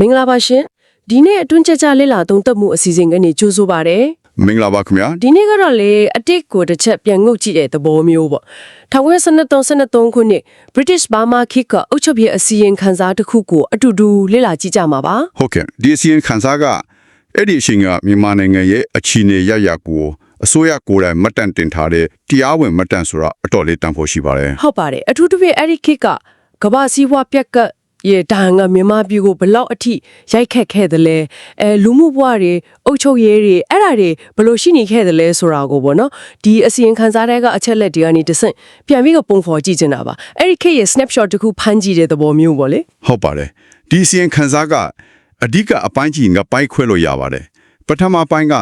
မင်္ဂလာပါရှင်ဒီနေ့အတွင်းကြကြလေးလာသုံးသက်မှုအစီအစဉ်ကနေကြိုးဆိုပါရစေမင်္ဂလာပါခင်ဗျာဒီနေ့ကတော့လေအတိတ်ကိုတစ်ချက်ပြန်ငုတ်ကြည့်တဲ့သဘောမျိုးပေါ့1973ခုနှစ် British Burma ခေတ်ကအုပ်ချုပ်ရေးအစီရင်ခံစာတစ်ခုကိုအတူတူလေ့လာကြည့်ကြမှာပါဟုတ်ကဲ့ဒီအစီရင်ခံစာကအဲ့ဒီအချိန်ကမြန်မာနိုင်ငံရဲ့အခြေအနေရရကိုအစိုးရကိုယ်တိုင်မတ်တန်တင်ထားတဲ့တရားဝင်မတ်တန်ဆိုတာအတော်လေးတန်ဖို့ရှိပါတယ်ဟုတ်ပါတယ်အထူးသဖြင့်အဲ့ဒီခေတ်ကကမ္ဘာစည်းဝါးပြက်ကတ် ရဲ့ဒါဟန်ကမြန်မာပြည်ကိုဘယ်လောက်အထိရိုက်ခတ်ခဲ့တယ်လဲအဲလူမှုဘဝတွေအုပ်ချုပ်ရေးတွေအဲ့ဒါတွေဘယ်လိုရှိနေခဲ့တယ်လဲဆိုတာကိုပေါ့နော်ဒီအစီရင်ခံစားတဲ့ကအချက်လက်တွေကနေတဆင့်ပြန်ပြီးတော့ပုံဖော်ကြည့်ချင်တာပါအဲ့ဒီခေတ်ရဲ့ snapshot တစ်ခုဖမ်းကြည့်တဲ့သဘောမျိုးပေါ့လေဟုတ်ပါတယ်ဒီအစီရင်ခံစာကအဓိကအပိုင်းကြီးငါပိုင်းခွဲလို့ရပါတယ်ပထမပိုင်းက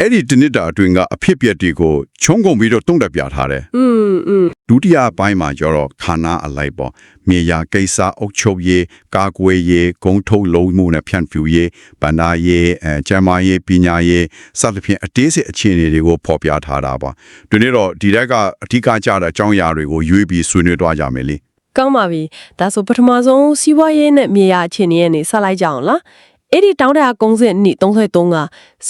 အဲ့ဒီတနစ်တာအတွင်းကအဖြစ်အပျက်တွေကိုခြုံငုံပြီးတော့တုံ့တက်ပြထားတယ် อืมอืม ဒုတိယပိုင်းမှာကျတော့ခန္ဓာအလိုက်ပေါ့မြေယာကိစ္စအုပ်ချုပ်ရေးကာကွယ်ရေးဂုံထုတ်လုံးမှုနဲ့ဖြန့်ဖြူရေးဗန္ဒာရေးအဲကျန်းမာရေးပညာရေးစသဖြင့်အသေးစိတ်အခြေအနေတွေကိုဖော်ပြထားတာပါဒီနေ့တော့ဒီတက်ကအဓိကကြတဲ့အကြောင်းအရာတွေကိုရွေးပြီးဆွေးနွေးသွားကြမယ်လေ ကောင်းပါပြီဒါဆိုပထမဆုံးစီးပွားရေးနဲ့မြေယာအခြေအနေရနေဆက်လိုက်ကြအောင်လား အဲ့ဒီတောင်းတရာ90နှစ်33က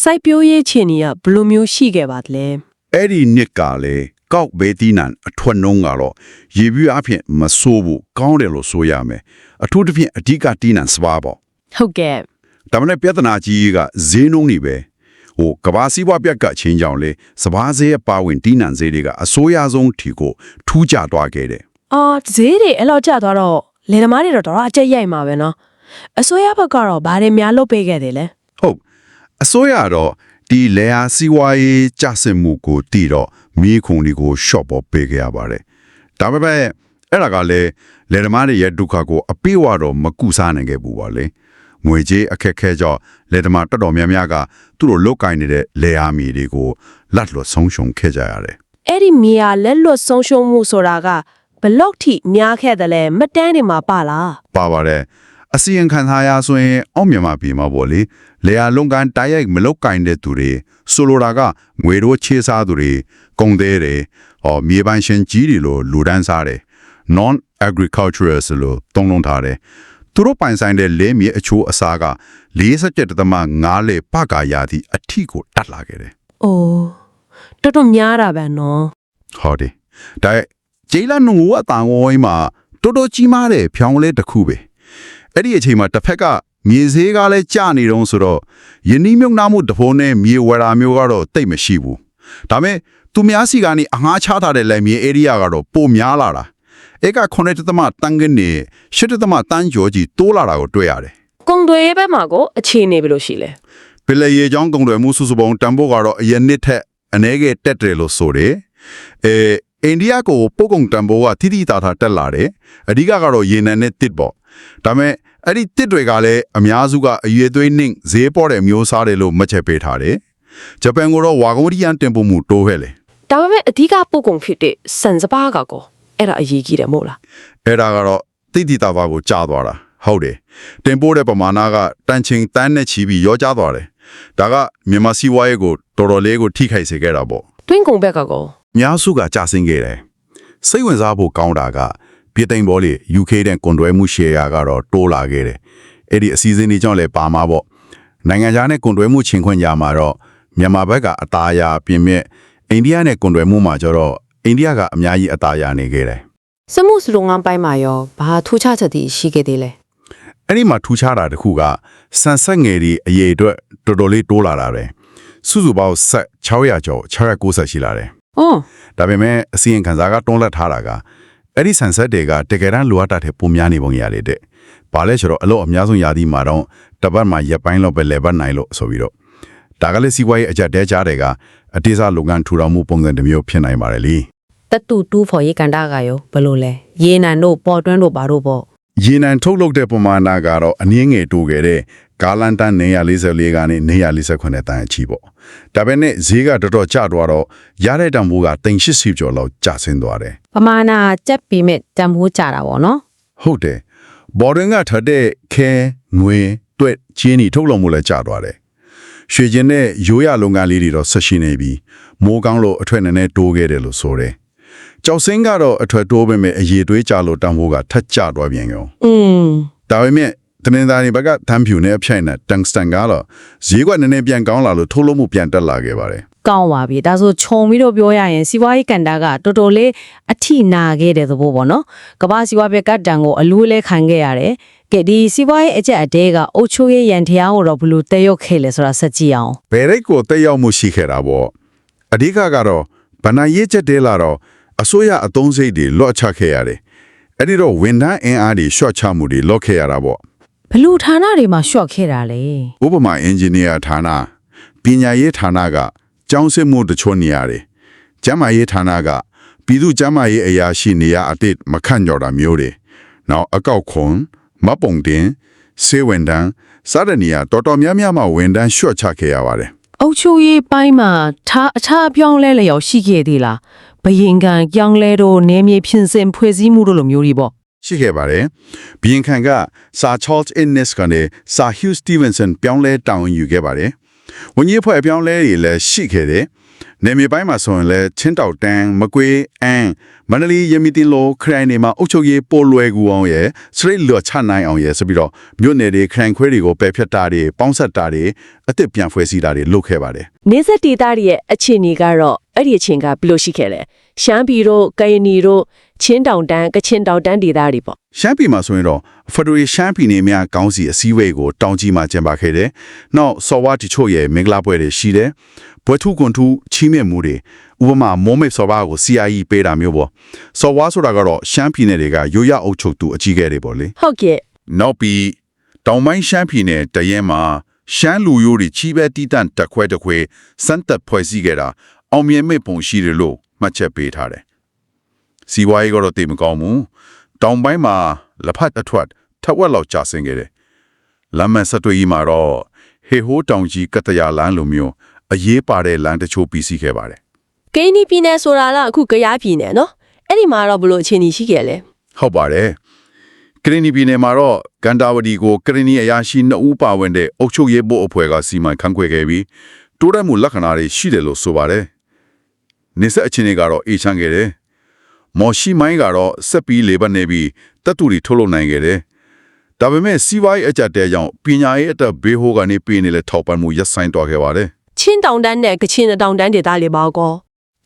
စိုက်ပျိုးရေးခြေနေကဘယ်လိုမျိုးရှိခဲ့ပါသလဲအဲ့ဒီနှစ်ကလေကောက်ဘေးတီနန်အထွတ်နှုံးကတော့ရေပြူးအဖြစ်မဆိုးဘူးကောင်းတယ်လို့ဆိုရမယ်အထူးသဖြင့်အဓိကတီနန်စပါးပေါ့ဟုတ်ကဲ့ဒါမှလည်းပြဿနာကြီးကဈေးနှုန်းတွေပဲဟိုကဘာစီးပွားပြက်ကချင်းကြောင့်လေစပါးဈေးရဲ့ပါဝင်တီးနှံဈေးတွေကအစိုးရဆုံးထီကိုထူးခြားသွားခဲ့တယ်။အော်ဈေးတွေအဲ့လောက်ကျသွားတော့လယ်သမားတွေတော့တော်တော်အကျက်ရိုက်မှာပဲနော် အစိုးရဘက်ကတော့ဘာတွေများလုပ်ပေးခဲ့တယ်လဲဟုတ်အစိုးရတော့ဒီလေယာစီးပွားရေးကျဆင်းမှုကိုတည်တော့မိခုံတွေကိုရှော့ပေါ်ပေးခဲ့ရပါတယ်ဒါပေမဲ့အဲ့ဒါကလည်းလယ်သမားတွေရဲ့ဒုက္ခကိုအပိဝါတော့မကူစားနိုင်ခဲ့ဘူးပါလေငွေကြေးအခက်ခဲကြောင့်လယ်သမားတော်တော်များများကသူတို့လုတ်ကင်နေတဲ့လေယာမီတွေကိုလက်လွတ်ဆုံးရှုံခဲ့ကြရတယ်အဲ့ဒီမြေယာလက်လွတ်ဆုံးရှုံးမှုဆိုတာကဘလောက်ထိများခဲ့တယ်လဲမတန်းတွေမှာပါလားပါပါတယ် အစီရင်ခံထားရဆိုရင် အောက်မြန်မာပြည်မှာပေါ့လေလေယာလုံကန်တိုက်ရိုက်မလုတ်ကင်တဲ့သူတွေဆိုလိုတာကငွေတို့ချေးစားသူတွေကုန်သေးတယ်ဟောမြေပိုင်ရှင်ကြီးတွေလို့လူဒန်းစားတယ် non agricultural ဆိုလို့သုံးလုံးထားတယ်သူတို့ပိုင်ဆိုင်တဲ့လဲမြေအချိုးအစားက47.5လေပကာရာသီအထီကိုတတ်လာခဲ့တယ်။အိုးတော်တော်များတာပဲနော်ဟုတ်တယ်ဒါဂျေးလာနုံအတန်ဝိုင်းမှာတော်တော်ကြီးမားတဲ့ဖြောင်းလဲတစ်ခုပဲ အဲ့ဒီအချိန်မှာတစ်ဖက်ကမြေဈေးကလည်းကျနေတော့ဆိုတော့ယင်းနှမြုံနာမှုတဖိုးနဲ့မြေဝရာမျိုးကတော့တိတ်မရှိဘူးဒါပေမဲ့သူများစီကနေအငှားချထားတဲ့လယ်မြေ area ကတော့ပိုများလာတာအဲ့ကခုနှစ်တသမတန်ကနေရှစ်တသမတန်ကျော်ကြီးတိုးလာတာကိုတွေ့ရတယ်။ကုံတွေဘက်မှာကိုအခြေအနေဘယ်လိုရှိလဲပင်လယ်ရေချောင်းကုံတွေမှုစုစုပေါင်းတန်ဖို့ကတော့အရင်နှစ်ထက်အနေငယ်တက်တယ်လို့ဆိုတယ်။အဲအိန္ဒိယကိုပို့ကုန်တန်ဖိုးကတိတိတာတာတက်လာတယ်။အဓိကကတော့ရေနံနဲ့တစ်ပေါ့။ဒါပေမဲ့ အဲ့ဒီတစ်တွေကလည်းအများစုကအရွေသွေးနှင့်ဈေးပေါ်တဲ့မျိုးစားတယ်လို့မှတ်ချက်ပေးထားတယ်။ဂျပန်ကတော့ဝါဂုံရီယန်တင်ပို့မှုတိုးခဲ့လေ။ဒါပေမဲ့အဓိကပို့ကုန်ဖြစ်တဲ့စံစပါးကကောအဲ့ဒါအရေးကြီးတယ်မို့လား။အဲ့ဒါကတော့တိတိတာတာကိုကြားသွားတာ။ဟုတ်တယ်။တင်ပို့တဲ့ပမာဏကတန်ချိန်တန်းနဲ့ချီပြီးရောကြသွားတယ်။ဒါကမြန်မာစီးပွားရေးကိုတော်တော်လေးကိုထိခိုက်စေခဲ့တာပေါ့။။တွင်းကုန်ဘက်ကကောအများစုကကြာဆင်းခဲ့တယ်။စိတ်ဝင်စားဖို့ကောင်းတာက ပြည်သိမ်ဘောလေ UK တဲ့ကွန်တွဲမှု share ကတော့တိုးလာခဲ့တယ်။အဲ့ဒီအစည်းအဝေးတွေကြောင့်လည်းပါမှာပေါ့။နိုင်ငံခြားနဲ့ကွန်တွဲမှုချင်းခွင့်ကြမှာတော့မြန်မာဘက်ကအသားအရာပြင်မဲ့အိန္ဒိယနဲ့ကွန်တွဲမှုမှာကျတော့အိန္ဒိယကအများကြီးအသားအရာနေခဲ့တယ်စမှုစလုံငန်းပိုင်းမှာရောဘာထူးခြားချက်တွေရှိခဲ့သေးလဲ။အဲ့ဒီမှာထူးခြားတာတစ်ခုကဆန်ဆက်ငယ်ဒီအရေးအတွက်တော်တော်လေးတိုးလာတာပဲ။စုစုပေါင်းဆက်600ကျော်690ရှိလာတယ်။။အော်ဒါပေမဲ့အစီရင်ခံစာကတွန်းလက်ထားတာက အဲ့ဒီဆန်ဆက်တွေကတကယ်တမ်းလိုအပ်တာတဲ့ပုံများနေပုံရလေတဲ့။ဘာလဲဆိုတော့အလို့အများဆုံးယာသီမှာတော့တပတ်မှာရက်ပိုင်းလောက်ပဲလေပတ်နိုင်လို့ဆိုပြီးတော့ဒါကလည်းစီးပွားရေးအကြက်တဲကြားတွေကအတိအကျလုပ်ငန်းထူထောင်မှုပုံစံတစ်မျိုးဖြစ်နိုင်ပါတယ်လीတတူတူဖော်ရေးကန်တာကရောဘယ်လိုလဲရေနံတို့ပေါ်တွန်းတို့ဘာတို့ပေါ့ ရေနံထုတ်လုပ်တဲ့ပမာဏကတော့အနည်းငယ်တိုးခဲ့တဲ့ကာလန်တန်944ကနေ948တန်အချီပေါ့ဒါပေမဲ့ဈေးကတော်တော်ကျသွားတော့ရတဲ့တန်ဖိုးက380ကျော်လောက်ကျဆင်းသွားတယ်ပမာဏကြက်ပြီးမဲ့တံမိုးကြတာပေါ့နော်ဟုတ်တယ်ဘော်ဒင်ကထက်တဲ့ခဲငွေတွက်ချင်းနီထုတ်လုပ်မှုလည်းကျသွားတယ်ရွှေကျင်တဲ့ရိုးရလုပ်ငန်းလေးတွေတော့ဆက်ရှိနေပြီမိုးကောင်းလို့အထွတ်နည်းနည်းတိုးခဲ့တယ်လို့ဆိုတယ် ကြောက်စင်းကတော့အထွတ်တိုးပေမဲ့အရေးသွေးကြလို့တန်ဖိုးကထက်ကျသွားပြန်ရောอืมဒါပေမဲ့တနင်္သာရီဘက်ကတမ်းဖြူနဲ့အဖြိုင်နဲ့တန်စတန်ကတော့ဈေးကွက်နည်းနည်းပြန်ကောင်းလာလို့ထုတ်လုပ်မှုပြန်တက်လာခဲ့ပါတယ်ကောင်းပါပြီဒါဆိုခြုံပြီးတော့ပြောရရင်စီးပွားရေးကန်တာကတော်တော်လေးအထိနာခဲ့တဲ့သဘောပေါ့နော်ကမ္ဘာစီးပွားဘက်ကတန်ကိုအလူးလဲခံခဲ့ရတယ်ကဲဒီစီးပွားရေးအကျက်အတဲကအုတ်ချိုးရေးရန်တရားကိုတော့ဘယ်လို့တဲရောက်ခဲ့လဲဆိုတာဆက်ကြည့်အောင်ဘယ်ရိတ်ကိုတက်ရောက်မှုရှိခဲ့တာပေါ့အဓိကကတော့ဗဏ္ဍာရေးချက်တဲလာတော့ အစိုးရအသုံးစိတ်တွေလော့ချခဲ့ရတယ်အဲ့ဒီတော့ဝန်ထမ်းအင်အားတွေရှော့ချမှုတွေလော့ခဲ့ရတာပေါ့ဘယ်လို့ဌာနတွေမှာရှော့ခဲ့တာလဲဥပမာအင်ဂျင်နီယာဌာနပညာရေးဌာနကကျောင်းစစ်မှုတချို့နေရာတွေကျန်းမာရေးဌာနကပြည်သူ့ကျန်းမာရေးအရာရှိနေရာအတိတ်မခန့်ကြော်တာမျိုးတွေနောက်အကောက်ခွန်မပုံတင်စေဝန်တန်းစတဲ့နေရာတော်တော်များများမှာဝန်တန်းရှော့ချခဲ့ရပါတယ်အုတ်ချိုရေးပိုင်းမှာထားအခြားအပြောင်းလဲလျော်ရှိခဲ့သေးလား ဘယင်ကန်ကြောင်းလဲတော့နေမြေဖြင်းစင်ဖွဲ့စည်းမှုတို့လိုမျိုးတွေပေါ့ရှိခဲ့ပါတယ်။ဘီယင်ခန်ကစာ Charles Innes ကနေစာ Hugh Stevenson ပြောင်းလဲတောင်းယူခဲ့ပါတယ်။ဝန်ကြီးအဖွဲ့အပြောင်းလဲတွေလည်းရှိခဲ့တယ်။ နေမြေပိုင်းမှာဆိုရင်လည်းချင်းတောက်တန်းမကွေးအန်းမန္တလေးရမီတင်လိုခရိုင်တွေမှာအုပ်ချုပ်ရေးပိုလွယ်ကူအောင်ရဲ့စရိတ်လွတ်ချနိုင်အောင်ရဲ့ဆိုပြီးတော့မြို့နယ်တွေခရိုင်ခွဲတွေကိုပယ်ဖြတ်တာတွေပေါင်းဆက်တာတွေအသစ်ပြန်ဖွဲ့စည်းတာတွေလုပ်ခဲ့ပါတယ်နေဆက်ဒေတာရဲ့အခြေအနေကတော့အဲ့ဒီအချိန်ကဘယ်လိုရှိခဲ့လဲရှမ်းပြည်တို့ကရင်နီတို့ချင်းတောင်တန်းကချင်တောင်တန်းဒေတာတွေပေါ့ရှမ်းပြည်မှာဆိုရင်တော့ဖက်ဒရယ်ရှမ်းပြည်နယ်များကောင်းစီအစည်းအဝေးကိုတောင်ကြီးမှာကျင်းပခဲ့တယ်။နောက်စော်ဝါတချို့ရဲ့မင်္ဂလာပွဲတွေရှိတယ်။ ဘွဲထုကွန်ထုချီးမြှင့်မှုတွေဥပမာမိုးမိတ်စော်ဝါကို CIE ပေးတာမျိုးပေါ့။စော်ဝါဆိုတာကတော့ရှမ်းပြည်နယ်တွေကရိုးရအုပ်ချုပ်သူအကြီးအကဲတွေပေါ့လေဟုတ်ကဲ့။နောက်ပြီးတောင်ပိုင်းရှမ်းပြည်နယ်တရဲမှာရှမ်းလူမျိုးတွေချီးပဲတီးတန့်တက်ခွဲတစ်ခွဲစမ်းသက်ဖွဲ့စည်းခဲ့တာအောင်မြင်မဲ့ပုံရှိတယ်လို့မှတ်ချက်ပေးထားတယ်။စီဝါရေးကတော့တိတ်မကောင်းဘူးတောင်ပိုင်းမှာလက်ဖက်အထွက်ထက်ဝက်လောက်ကျဆင်းခဲ့တယ်လမ်းမဆက်တွေ့ကြီးမှာတော့ဟေဟိုးတောင်ကြီးကတရလမ်းလိုမျိုး အရေးပါတဲ့လမ်းတချို့ပြီးစီးခဲ့ပါတယ်ကင်းနီပြည်နယ်ဆိုတာကအခုကရားပြည်နယ်နော်အဲ့ဒီမှာတော့ဘယ်လိုအခြေအနေရှိခဲ့လဲဟုတ်ပါတယ်ကရင်နီပြည်နယ်မှာတော့ကန်တာဝတီကိုကရင်နီအရာရှိ2ဦးပါဝင်တဲ့အုပ်ချုပ်ရေးဘုတ်အဖွဲ့ကစီမံခန့်ခွဲခဲ့ပြီးတိုးတက်မှုလက္ခဏာတွေရှိတယ်လို့ဆိုပါတယ်နေဆက်အခြေအနေကတော့အေးချမ်းခဲ့တယ်မော်ရှိမိုင်းကတော့ဆက်ပြီးလေပတ်နေပြီးတပ်တူတွေထုတ်လုပ်နိုင်ခဲ့တယ်ဒါပေမဲ့စီးပွားရေးအကြက်တဲကြောင့်ပညာရေးအတက်ဘေးဟိုးကနေပြည်နေလေထောက်ပံ့မှုရပ်ဆိုင်းသွားခဲ့ပါတယ် ချင်းတောင်တန်းနဲ့ကချင်တောင်တန်းဒေတာတွေပါကော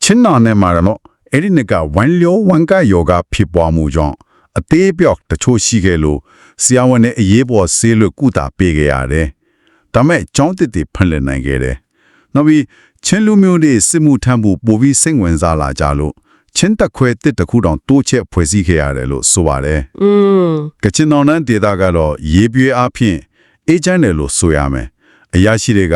ချင်းနာနဲ့မှာတော့အဲ့ဒီနှစ်ကဝမ်လျောဝမ်ကယောဂဖြစ်ပွားမှုကြောင့်အသေးပြော့တချို့ရှိခဲ့လို့ဆရာဝန်နဲ့အရေးပေါ်ဆေးလွတ်ကုသပေးခဲ့ရတယ်။ဒါမဲ့ကျောင်းတစ်တွေဖွင့်လှစ်နိုင်ခဲ့တယ်။နောက်ပြီးချင်းလူမျိုးတွေစစ်မှုထမ်းမှုပိုပြီးစိတ်ဝင်စားလာကြလို့ချင်းတက်ခွဲတစ်တစ်ခုတောင်တိုးချက်ဖွဲ့စည်းခဲ့ရတယ်လို့ဆိုပါတယ်อืม။ကချင်တော်နန်းဒေတာကတော့ရေးပြွေးအဖြစ်အေဂျင့်တယ်လို့ဆိုရမယ်။အရာရှိတွေက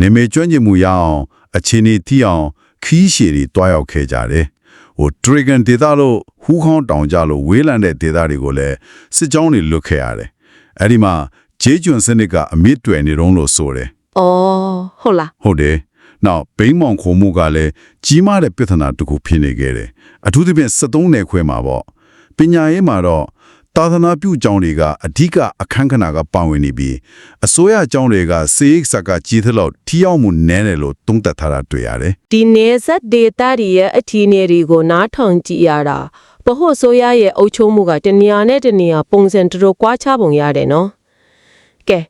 နေမေကျွမ်းကျင်မှုရအောင်အခြေအနေထိအောင်ခီးရှည်တွေတွားရောက်ခဲ့ကြတယ်။ဟို Dragon ဒေတာလို့ဟူးခေါင်းတောင်ကြလို့ဝေးလံတဲ့ဒေတာတွေကိုလည်းစစ်ကြောင်းတွေလွတ်ခဲ့ရတယ်။အဲ့ဒီမှာဂျေးကျွန်းစနစ်ကအမြင့်တွယ်နေတော့လို့ဆိုတယ်ဩဟုတ်လား။ဟုတ်တယ်။နောက်ဘိန်းမောင်ခုံမှုကလည်းကြီးမားတဲ့ပြဿနာတစ်ခုဖြစ်နေခဲ့တယ်။အထူးသဖြင့်73နယ်ခွဲမှာပေါ့။ပညာရေးမှာတော့ သာသနာပြုကျောင်းတွေကအဓိကအခန်းကဏ္ဍကပါဝင်နေပြီးအစိုးရကျောင်းတွေကစေအိတ်ဆက်ကကြီးသလောက်ထိရောက်မှုနည်းတယ်လို့သုံးသပ်ထားတာတွေ့ရတယ်ဒီနေဆက်ဒေတာတွေရဲ့အထီးနေတွေကိုနားထောင်ကြည့်ရတာဘဟုတ်ဆိုရရဲ့အုပ်ချုပ်မှုကတနေရာနဲ့တနေရာပုံစံတူတူကွာခြားပုံရတယ်နော်ကဲ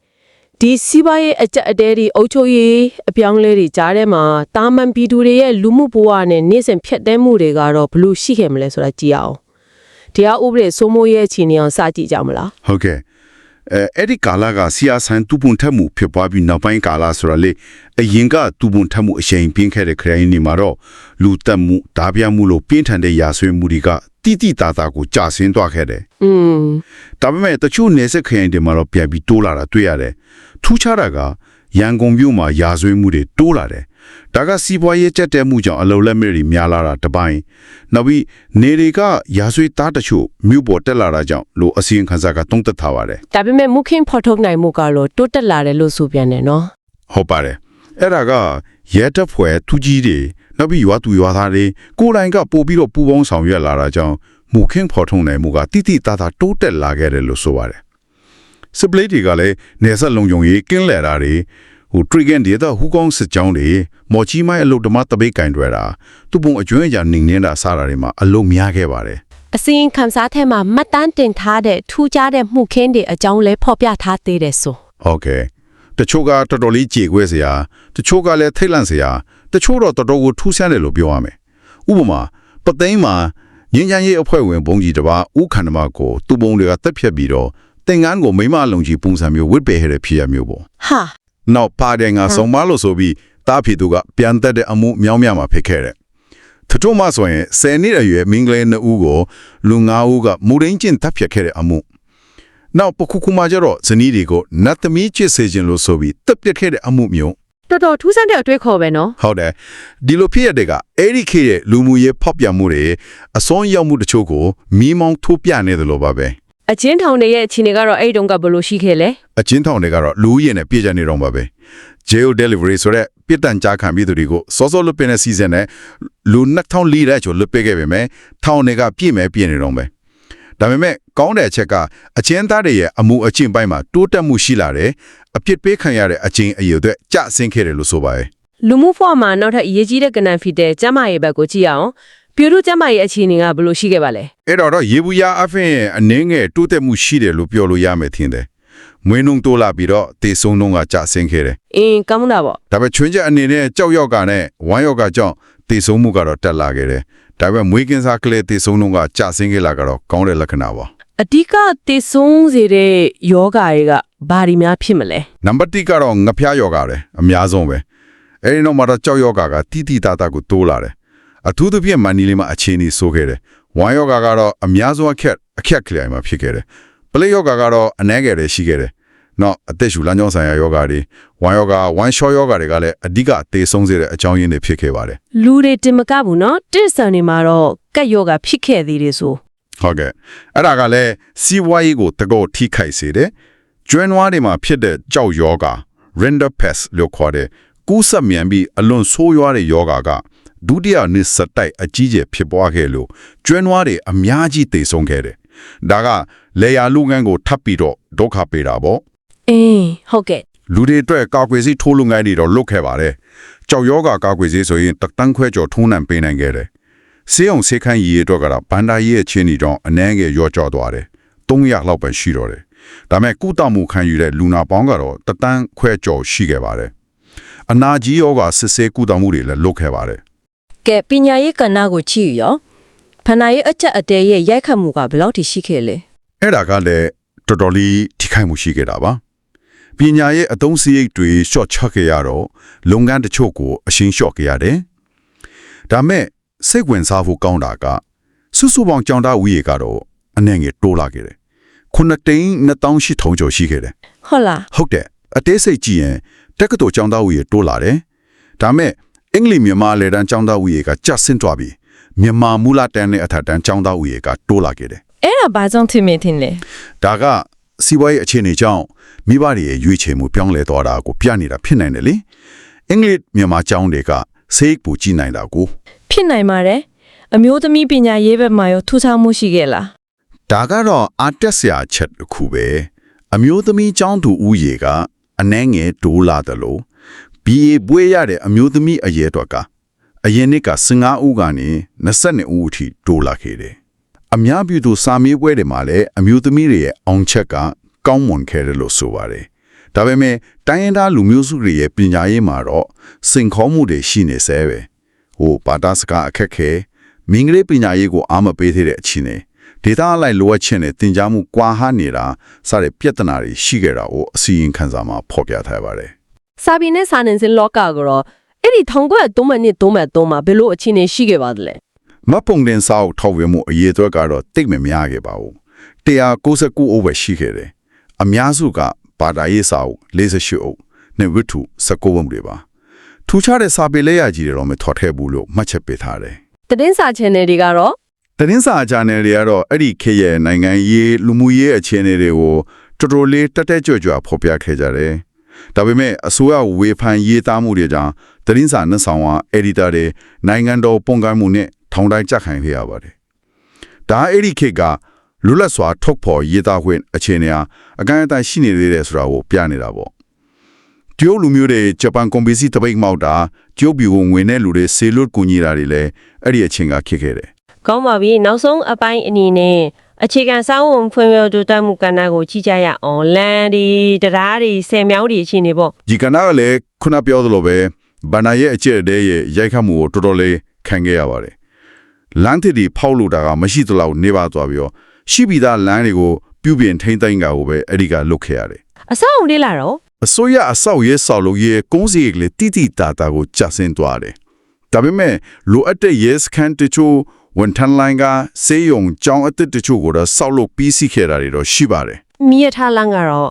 ဒီစီးပွားရေးအကြက်အတဲတွေအုပ်ချုပ်ရေးအပြောင်းလဲတွေကြားထဲမှာတာမန်ပြည်သူတွေရဲ့လူမှုဘဝနဲ့နေ့စဉ်ဖြတ်သန်းမှုတွေကတော့ဘလို့ရှိခဲ့မလဲဆိုတာကြည့်အောင် တရားဥပဒေစိုးမိုးရေးအခြေအနေအောင်စကြည့်ကြမလားဟုတ်ကဲ့အဲအဲ့ဒီကာလကဆီယာဆန်တူပွန်ထက်မှုဖြစ်ပွားပြီးနောက်ပိုင်းကာလဆိုတာလေအရင်ကတူပွန်ထက်မှုအရှိန်ပြင်းခဲ့တဲ့ခရိုင်နေမှာတော့လူတက်မှုဓာပြမှုလို့ပြင်းထန်တဲ့ရာဆွေးမှုတွေကတိတိတသားကိုကြာဆင်းသွားခဲ့တယ်อืมဒါပေမဲ့တချို့နေဆက်ခရိုင်တွေမှာတော့ပြန်ပြီးတိုးလာတာတွေ့ရတယ်ထူးခြားတာကရန်ကုန်မြို့မှာရာဆွေးမှုတွေတိုးလာတယ် ဒါကစီးပွားရေးကြက်တဲမှုကြောင့်အလုံလက်မဲ့တွေများလာတာတစ်ပိုင်းနောက်ပြီးနေတွေကရာဆွေးသားတချို့မြို့ပေါ်တက်လာတာကြောင့်လို့အစီရင်ခံစာကတုံ့တက်ထားပါတယ်ဒါပေမဲ့မုခင်ဖော်ထုတ်နိုင်မှုကတော့တိုးတက်လာတယ်လို့ဆိုပြန်တယ်နော်ဟုတ်ပါတယ်အဲ့ဒါကရဲတပ်ဖွဲ့သူကြီးတွေနောက်ပြီးရွာသူရွာသားတွေကိုယ်တိုင်ကပို့ပြီးတော့ပူပေါင်းဆောင်ရွက်လာတာကြောင့်မူခင်းဖော်ထုံနိုင်မှုကတိတိတသားတိုးတက်လာခဲ့တယ်လို့ဆိုပါတယ်စပလေးတွေကလည်းနေဆက်လုံုံရေးကင်းလဲတာတွေ ဟိုထရီကန်ဒေတာဟူကောင်းစစ်ကြောင်းတွေမော်ချီမိုင်းအလုတ်ဓမ္မတပိတ်ကင်တွဲတာသူ့ပုံအကျွမ်းအရာနှိမ်နေတာစားတာတွေမှာအလုံးများခဲ့ပါတယ်အစင်းခံစားထဲမှာမှတ်တမ်းတင်ထားတဲ့ထူးခြားတဲ့မှုခင်းတွေအကြောင်းလဲဖော်ပြထားသေးတယ်ဆိုဟုတ်ကဲ့တချို့ကတော်တော်လေးကြေခွဲစရာတချို့ကလည်းထိတ်လန့်စရာတချို့တော့တော်တော်ကိုထူးဆန်းတယ်လို့ပြောရမယ်ဥပမာပသိန်းမှာငင်းချမ်းရေးအဖွဲ့ဝင်ဘုံကြီးတစ်ပါးဥခန္ဓမကိုသူ့ဘုံတွေကတက်ဖြတ်ပြီးတော့သင်္ကန်းကိုမိမလုံကြီးပုံစံမျိုးဝစ်ပယ်ရတဲ့ဖြစ်ရမျိုးပေါ့ဟာ နောက်ပါတယ်ငါဆုံးမလို့ဆိုပြီးတားဖြေသူကပြန်တက်တဲ့အမှုမြောင်းမြမှာဖြစ်ခဲ့တယ်ထထုံမဆိုရင်ဆယ်နှစ်အရွယ်မင်းကလေးနှစ်ဦးကိုလူငါးဦးကမူရင်းချင်းတပ်ဖြတ်ခဲ့တဲ့အမှုနောက်ပခုခုမှကျတော့ဇနီးတွေကိုနတ်သမီးချစ်စေခြင်းလို့ဆိုပြီးတပ်ပြတ်ခဲ့တဲ့အမှုမျိုးတော်တော်ထူးဆန်းတဲ့အတွေ့ခေါ်ပဲနော်ဟုတ်တယ်ဒီလိုဖြစ်ရတဲ့ကအဲ့ဒီခေတ်ရဲ့လူမှုရေးဖောက်ပြန်မှုတွေအစွန်းရောက်မှုတချို့ကိုမီးမောင်းထိုးပြနေတယ်လို့ပါပဲ အချင်းထောင်တွေရဲ့အခြေအနေကတော့အဲ့တုန်းကဘယ်လိုရှိခဲ့လဲအချင်းထောင်တွေကတော့လူဦးရေနဲ့ပြည့်ကြနေတော့ပါပဲ jail delivery ဆိုတဲ့ပြစ်ဒဏ်ကြားခံပြီးသူတွေကိုစောစောလွတ်ပင်တဲ့ season နဲ့လူ2000လီတဲ့ချို့လွတ်ပေးခဲ့ပေမဲ့ထောင်တွေကပြည့်မဲ့ပြည့်နေတော့ပဲဒါပေမဲ့ကောင်းတဲ့အချက်ကအချင်းသားတွေရဲ့အမှုအချင်းပိုင်းမှာတိုးတက်မှုရှိလာတယ်အပြစ်ပေးခံရတဲ့အချင်းအရေအတွက်ကျဆင်းခဲ့တယ်လို့ဆိုပါတယ်လူမှုဖွားမှာနောက်ထပ်အရေးကြီးတဲ့ကဏ္ဍဖြစ်တဲ့ကျမရဲ့ဘက်ကိုကြည့်အောင် ပြူတို့ကျမရဲ့အခြေအနေကဘယ်လိုရှိခဲ့ပါလဲအဲ့တော့တော့ရေဘူးရအဖင်အနှင်းငယ်တိုးတက်မှုရှိတယ်လို့ပြောလို့ရမယ်ထင်တယ်မွေးနှုံတိုးလာပြီးတော့တေဆုံးနှုံးကကျဆင်းခဲ့တယ်အင်းကောင်းတာပေါ့ဒါပေမဲ့ချွင်းချက်အနေနဲ့ကြောက်ရောက်ကနဲ့ဝမ်းရောက်ကကြောင့်တေဆုံးမှုကတော့တက်လာခဲ့တယ်ဒါပေမဲ့မွေးကင်းစားကလေးတေဆုံးနှုံးကကျဆင်းခဲ့လာကတော့ကောင်းတဲ့လက္ခဏာပါအဓိကတည်ဆုံးစေတဲ့ယောဂတွေကဘာတွေများဖြစ်မလဲနံပါတ်1ကတော့ငဖျားယောဂါတယ်အများဆုံးပဲအဲ့ဒီတော့မှတော့ကြောက်ယောဂါကတိတိတတကိုတိုးလာတယ် အထူးသဖြင့်မန်နီလေးမှာအခြေအနေဆိုးခဲ့တယ်ဝမ်းယောဂါကတော့အများဆုံးအခက်အခက်ကလေးမှာဖြစ်ခဲ့တယ်ပလေယောဂါကတော့အနှဲငယ်တွေရှိခဲ့တယ်နော်အသက်ရှူလမ်းကြောင်းဆိုင်ရာယောဂါတွေဝမ်းယောဂါဝမ်းလျှောယောဂါတွေကလည်းအဓိကအသေးဆုံးစေတဲ့အကြောင်းရင်းတွေဖြစ်ခဲ့ပါတယ်လူတွေတင်မကဘူးနော်တစ်ဆန်တွေမှာတော့ကက်ယောဂဖြစ်ခဲ့သေးတယ်ဆိုဟုတ်ကဲ့အဲ့ဒါကလည်းစီးပွားရေးကိုတကောထိခိုက်စေတယ်ကျွမ်းနွားတွေမှာဖြစ်တဲ့ကြောက်ယောဂါ render pest လို့ခေါ်တဲ့ကူးဆက်မြန်ပြီးအလွန်ဆိုးရွားတဲ့ယောဂါက ဒုတိယနှစ်စတိုက်အကြီးကျယ်ဖြစ်ပွားခဲ့လို့ကျွမ်းနွားတွေအများကြီးသေဆုံးခဲ့တယ်ဒါကလေယာလူငန်းကိုထပ်ပြီးတော့ဒုက္ခပေးတာပေါ့အင်းဟုတ်ကဲ့လူတွေအတွက်ကာကွယ်ဆေးထိုးလူငန်းတွေတော့လွတ်ခဲ့ပါတယ်ကြောက်ယောဂါကာကွယ်ဆေးဆိုရင်တတန်းခွဲကျော်ထုံးနှံပေးနိုင်ခဲ့တယ်ဆေးအောင်ဆေးခန်းရည်အတွက်ကတော့ဘန္တာရေးရဲ့ချင်းတီကြောင့်အနှဲငယ်ရော့ကျော်သွားတယ်300လောက်ပဲရှိတော့တယ်ဒါပေမဲ့ကုသမှုခံယူတဲ့လူနာပေါင်းကတော့တတန်းခွဲကျော်ရှိခဲ့ပါတယ်အနာကြီးယောဂါစစ်ဆေးကုသမှုတွေလည်းလုပ်ခဲ့ပါတယ် ကဲပညာရေးကဏ္ဍကိုကြည့်ရောဖဏာရေးအချက်အတဲရဲ့ရိုက်ခတ်မှုကဘယ်လောက်ထိရှိခဲ့လဲအဲ့ဒါကလည်းတော်တော်လေးထိခိုက်မှုရှိခဲ့တာပါပညာရဲ့အသုံးစရိတ်တွေ short ချခဲ့ရတော့လုပ်ငန်းတချို့ကိုအရှင်း short ခဲ့ရတယ်ဒါမဲ့စိတ်ဝင်စားဖို့ကောင်းတာကစုစုပေါင်းကြောင်တာဝီရေကတော့အနှဲငယ်တိုးလာခဲ့တယ်ခုနှစ်တိန်း2800ကျော်ရှိခဲ့တယ်ဟုတ်လားဟုတ်တယ်အသေးစိတ်ကြည့်ရင်တက္ကသိုလ်ကျောင်းသားဦးရေတိုးလာတယ်ဒါမဲ့ အင်္ဂလိပ်မြန်မာလေတန်းကျောင်းသားဦးရေကကျဆင်းသွားပြီမြန်မာမူလတန်းနဲ့အထက်တန်းကျောင်းသားဦးရေကတိုးလာခဲ့တယ်အဲ့ဒါဘာကြောင့်ထင်မြင်ထင်လဲဒါကစီးပွားရေးအခြေအနေကြောင့်မိဘတွေရဲ့ရွေးချယ်မှုပြောင်းလဲသွားတာကိုပြနေတာဖြစ်နိုင်တယ်လေအင်္ဂလိပ်မြန်မာကျောင်းတွေကစိတ်ပူကြည့်နိုင်တာကိုဖြစ်နိုင်ပါတယ်အမျိုးသမီးပညာရေးဘက်မှာရောထူးခြားမှုရှိခဲ့လားဒါကတော့အတက်စရာအချက်တစ်ခုပဲအမျိုးသမီးကျောင်းသူဦးရေကအနှဲငယ်တိုးလာတယ်လို့ BA ဘွေးရတဲ့အမျိုးသမီးအရေအတွက်က အရင်နှစ်က15ဦးကနေ22ဦးအထိတိုးလာခဲ့တယ်အများပြည်သူစာမေးပွဲတွေမှာလည်းအမျိုးသမီးတွေရဲ့အောင်ချက်ကကောင်းမွန်ခဲ့တယ်လို့ဆိုပါတယ်ဒါပေမဲ့တိုင်းရင်းသားလူမျိုးစုတွေရဲ့ပညာရေးမှာတော့စင်ခေါ်မှုတွေရှိနေဆဲပဲဟိုပါတာစကားအခက်ခဲမင်္ဂလိပညာရေးကိုအားမပေးသေးတဲ့အချင်းနဲ့ဒေတာအလိုက်လိုအပ်ချက်နဲ့တင် जा မှုကွာဟနေတာစတဲ့ပြဿနာတွေရှိခဲ့တာကိုအစီရင်ခံစာမှာဖော်ပြထားပါတယ် စာပေနဲ့စာနယ်ဇင်းလောကကတော့အဲ့ဒီ1903မှနှစ်3မှ3မှာဘယ်လိုအခြေအနေရှိခဲ့ပါသလဲမတ်ပုံတင်စာအုပ်ထောက်ဝေမှုအရေးအတွက်ကတော့တိတ်မများခဲ့ပါဘူး169အုပ်ပဲရှိခဲ့တယ်အများစုကဘာသာရေးစာအုပ်48အုပ်နဲ့ဝတ္ထု19ပုံတွေပါထူးခြားတဲ့စာပေလက်ရကြီးတွေတော့မထော်ထဲဘူးလို့မှတ်ချက်ပေးထားတယ်သတင်းစာ channel တွေကတော့သတင်းစာဂျာနယ်တွေကတော့အဲ့ဒီခေတ်ရဲ့နိုင်ငံရေးလူမှုရေးအခြေအနေတွေကိုတော်တော်လေးတက်တက်ကြွကြွဖော်ပြခဲ့ကြတယ် ဒါပေမဲ့အစိုးရဝေဖန်ရေးသားမှုတွေကြောင့်သတင်းစာနှစ်ဆောင်ကအက်ဒီတာတွေနိုင်ငံတော်ပုံကမ်းမှုနဲ့ထောင်တိုင်းကြက်ခိုင်ခဲ့ရပါတယ်။ဒါအဲ့ဒီခေတ်ကလွတ်လပ်စွာထုတ်ဖော်ရေးသားခွင့်အခြေအနေဟာအကန့်အသတ်ရှိနေသေးတယ်ဆိုတာကိုပြနေတာပေါ့။တရုတ်လူမျိုးတွေဂျပန်ကွန်ပီစီတပိတ်မောက်တာတရုတ်ပြည်ကိုငွေနဲ့လူတွေဆေလွတ်ကူညီတာတွေလည်းအဲ့ဒီအချိန်ကဖြစ်ခဲ့တယ်ကောင်းပါပြီနောက်ဆုံးအပိုင်းအနေနဲ့ အခြေခံစာဝန်ဖွံ့ဖြိုးတိုးတက်မှုကဏ္ဍကိုကြည့်ကြရအောင်လန်ဒီတရားတွေဆယ်မြောင်းတွေအခြေအနေပေါ့ဒီကနာကလည်းခုနပြောသလိုပဲဗန္နာရဲ့အကျင့်တဲ့ရဲ့ရိုက်ခတ်မှုကိုတော်တော်လေးခံခဲ့ရပါတယ်လမ်းတစ်ဒီဖောက်လို့တာကမရှိသလောက်နေပါသွားပြီးတော့ရှိပြီးသားလမ်းတွေကိုပြုပြင်ထိမ့်သိမ့်တာကိုပဲအဲ့ဒီကလုတ်ခဲ့ရတယ်အဆောက်အုံလေးလာတော့အစိုးရအဆောက်ရဲဆောက်လို့ရဲကုန်းစီကလေးတိတိတာတာကိုကြဆင်းသွားတယ်။ဒါပေမဲ့လိုအပ်တဲ့ရဲစခန်းတချို့ ဝန်ထမ်းလိုင်းကစေယုံကြောင်းအသစ်တချို့ကိုတော့ဆောက်လို့ပြီးစီးခဲ့တာတွေတော့ရှိပါတယ်မြရထားလန်းကတော့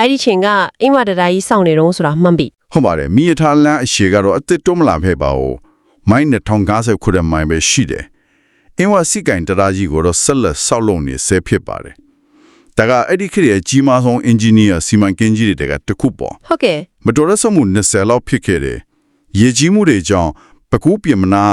အဲ့ဒီချိန်ကအိမ်မတရာကြီးစောင့်နေတော့ဆိုတာမှန်ပြီ။ဟုတ်ပါတယ်မိရထားလမ်းအရှိကတော့အသစ်တွမလာဖဲပါဘူး။မိုင်း1050ခုတဲ့မိုင်းပဲရှိတယ်။အင်းဝစီကင်တရာကြီးကိုတော့ဆက်လက်ဆောက်လုပ်နေဆဲဖြစ်ပါတယ်။ဒါကအဲ့ဒီခေတ်ရဲ့ကြီးမားဆုံးအင်ဂျင်နီယာစီမံကိန်းကြီးတွေကတခုပေါ့ဟုတ်ကဲ့မတော်ရဆမှု20လောက်ဖြစ်ခဲ့တယ်။ရေကြီးမှုတွေကြောင့်ပကူးပြင်မနာ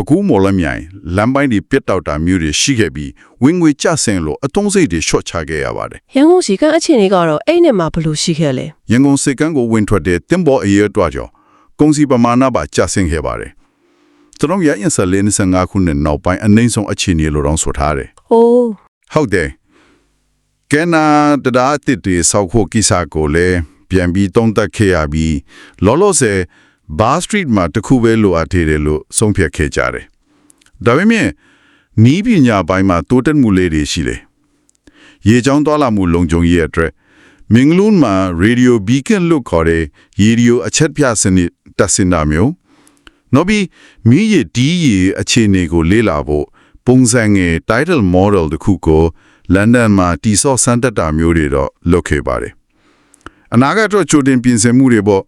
ပကူးမော်လမြိုင်လမ်းပိုင်းတွေပြတ်တောက်တာမျိုးတွေရှိခဲ့ပြီးဝင်းငွေကျဆင်းလို့အတုံးစိတ်တွေရှော့ချခဲ့ရပါတယ်ရန်ကုန်စီကအခြေအနေကတော့အဲ့နဲ့မှာဘယ်လိုရှိခဲ့လဲ။ရန်ကုန်စိတ်ကန်းကိုဝင်ထွက်တဲ့တင်ပေါ်အရေးအတွက်ကြောင့်ကုန်စီပမာဏပါကျဆင်းခဲ့ပါတယ်။ကျွန်တော်ရရင်စလင်း55ခုနှစ်နောက်ပိုင်းအနှိမ့်ဆုံးအခြေအနေလို့တော့ဆိုထားတယ်။အိုး။ဟုတ်တယ်။ကဲနာတရားအစ်စ်တွေဆောက်ဖို့ကိစ္စကိုလည်းပြန်ပြီးတုံးတက်ခဲ့ရပြီးလောလောဆယ် ဘာစထရီမှာတစ်ခုပဲလိုအပ်သေးတယ်လို့ဆုံးဖြတ်ခဲ့ကြတယ်။ဒါပေမဲ့နီးပညာပိုင်းမှာတိုးတက်မှုလေးတွေရှိတယ်။ရေချောင်းသွားလာမှုလုံခြုံရေးအတွက်မင်္ဂလူးမှာရေဒီယိုဘီကင်လို့ခေါ်တဲ့ရေဒီယိုအချက်ပြစနစ်တက်စင်တာမျိုးနောက်ပြီးမိရဒီရအခြေအနေကိုလေ့လာဖို့ပုံစံငယ် title model တစ်ခုကိုလန်ဒန်မှာတိစော့စမ်းတက်တာမျိုးတွေတော့လုပ်ခဲ့ပါတယ်အနာဂတ်အတွက်ကြိုတင်ပြင်ဆင်မှုတွေပေါ့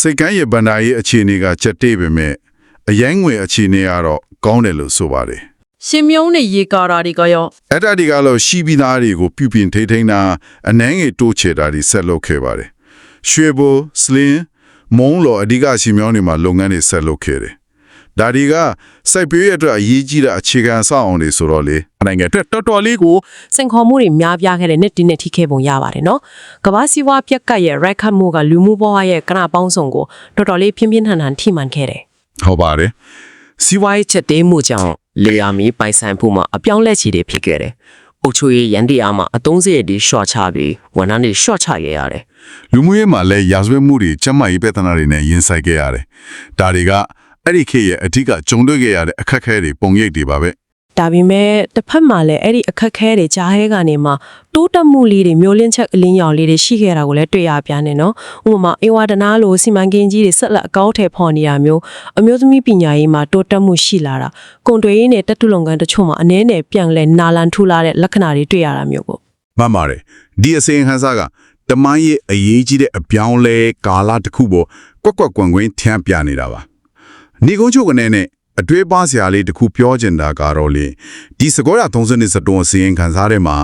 စိတ်ကန်းရဲ့ဗန္ဒာရေးအခြေအနေကချက်တေးပေမဲ့အရင်ငွေအခြေအနေကတော့ကောင်းတယ်လို့ဆိုပါတယ်ရှင်မြုံးနဲ့ရေကာတာတွေကရောအဲ့ဒါဒီကတော့ရှိပြီးသားတွေကိုပြုပြင်ထိထိန်းတာအနှမ်းငယ်တိုးချဲတာတွေဆက်လုပ်ခဲ့ပါတယ်ရွှေဘိုစလင်းမုံလောအဓိကရှိမြောင်းတွေမှာလုပ်ငန်းတွေဆက်လုပ်ခဲ့တယ် ဒါတွေကစိုက်ပျိုးရေးအတွက်အရေးကြီးတဲ့အခြေခံအဆောက်အအုံတွေဆိုတော့လေနိုင်ငံအတွက်တော်တော်လေးကိုစင်ခေါ်မှုတွေများပြားခဲ့တဲ့နှစ်တင်းနဲ့ထိခဲ့ပုံရပါတယ်နော်။ကမ္ဘာစီးပွားပြက်ကတ်ရဲ့ right cut မှုကလူမှုဘဝရဲ့ကဏ္ဍပေါင်းစုံကိုတော်တော်လေးပြင်းပြင်းထန်ထန်ထိမှန်ခဲ့တယ်ဟုတ်ပါတယ်စီးပွားရေးချက်တေးမှုကြောင့်လေယာမီပိုင်ဆိုင်မှုမှာအပြောင်းလဲချီတွေဖြစ်ခဲ့တယ်။အုတ်ချိုရေးရန်တရားမှာအသုံးစရိတ်တွေရှော့ချပြီးဝန်ထမ်းတွေရှော့ချခဲ့ရတယ်လူမှုရေးမှာလည်းရာဇဝတ်မှုတွေကျန်းမာရေးပြဿနာတွေနဲ့ရင်ဆိုင်ခဲ့ရတယ်ဒါတွေက အဲ့ဒီခေတ်ရဲ့အဓိကကြုံတွေ့ခဲ့ရတဲ့အခက်အခဲတွေပုံရိပ်တွေပါပဲ။ဒါပေမဲ့တစ်ဖက်မှာလည်းအဲ့ဒီအခက်ခဲတွေကြားဟဲကနေမှတိုးတက်မှုလေးတွေမျိုးလင်းချက်အလင်းရောင်လေးတွေရှိခဲ့တာကိုလည်းတွေ့ရပြန်တယ်နော်။ဥပမာအေဝါဒနာလိုစီမံကိန်းကြီးတွေဆက်လက်အကောင့်ထဲဖော်နေတာမျိုးအမျိုးသမီးပညာရေးမှာတိုးတက်မှုရှိလာတာကွန်တွေရေးနဲ့တက်ထုလုံကန်တချို့မှာအနည်းနဲ့ပြန်လဲနာလန်ထူလာတဲ့လက္ခဏာတွေတွေ့ရတာမျိုးပေါ့မှန်ပါတယ်ဒီအစင်ဟန်စာကတမိုင်းရဲ့အရေးကြီးတဲ့အပြောင်းလဲကာလတစ်ခုပေါ်ကွက်ကွက်ကွန်ကွင်းထမ်းပြနေတာပါ နေကုန်းချုပ်ကနေနဲ့အတွေ့ပါစရာလေးတစ်ခုပြောချင်တာကတော့လေဒီစကောရ30စတုံးအစီရင်ခံစားထဲမှာ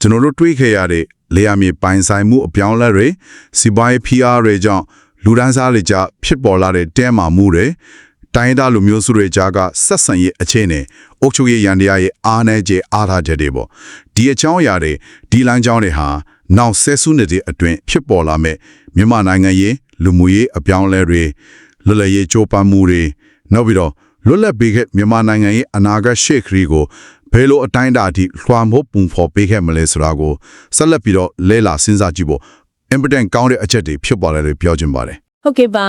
ကျွန်တော်တို့တွေးခဲ့ရတဲ့လေယာမြေပိုင်ဆိုင်မှုအပြောင်းလဲတွေစီးပွားရေး PR တွေကြောင့်လူဒန်းစားတွေကြားဖြစ်ပေါ်လာတဲ့တဲမာမှုတွေတိုင်းဒေသလူမျိုးစုတွေကြားကဆက်ဆံရေးအခြေအနေအုပ်ချုပ်ရေးရန်တရားရဲ့အားနည်းချက်အားထားချက်တွေပေါ့ဒီအကြောင်းအရာတွေဒီလမ်းကြောင်းတွေဟာနောက်ဆဲဆုနှစ်တွေအတွင်းဖြစ်ပေါ်လာမဲ့မြန်မာနိုင်ငံရေးလူမှုရေးအပြောင်းအလဲတွေ လွတ်လပ်ရေးကြိုးပမ်းမှုတွေနောက်ပြီးတော့လွတ်လပ်ပေးခဲ့မြန်မာနိုင်ငံရဲ့အနာဂတ်ရှေ့ခရီးကိုဘယ်လိုအတိုင်းအတာအထိလွှမ်းမိုးပုံဖော်ပေးခဲ့မလဲဆိုတာကိုဆက်လက်ပြီးတော့လဲလာစဉ်းစားကြည့်ဖို့ important ကောင်းတဲ့အချက်တွေဖြစ်ပေါ်လာတယ်ပြောချင်ပါတယ်ဟုတ်ကဲ့ပါ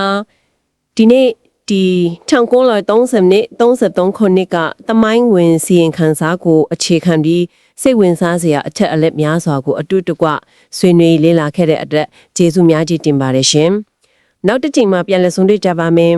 ဒီနေ့ဒီ1930နှစ်33ခုနှစ်ကတမိုင်းဝင်စီရင်ခံစားကိုအခြေခံပြီးစိတ်ဝင်စားစရာအထက်အလက်များစွာကိုအတူတကွဆွေးနွေးလေ့လာခဲ့တဲ့အတွက်ကျေးဇူးများကြီးတင်ပါတယ်ရှင် နောက်တစ်ချိန်မှာပြန်လည်ဆုံတွေ့ကြပါမယ်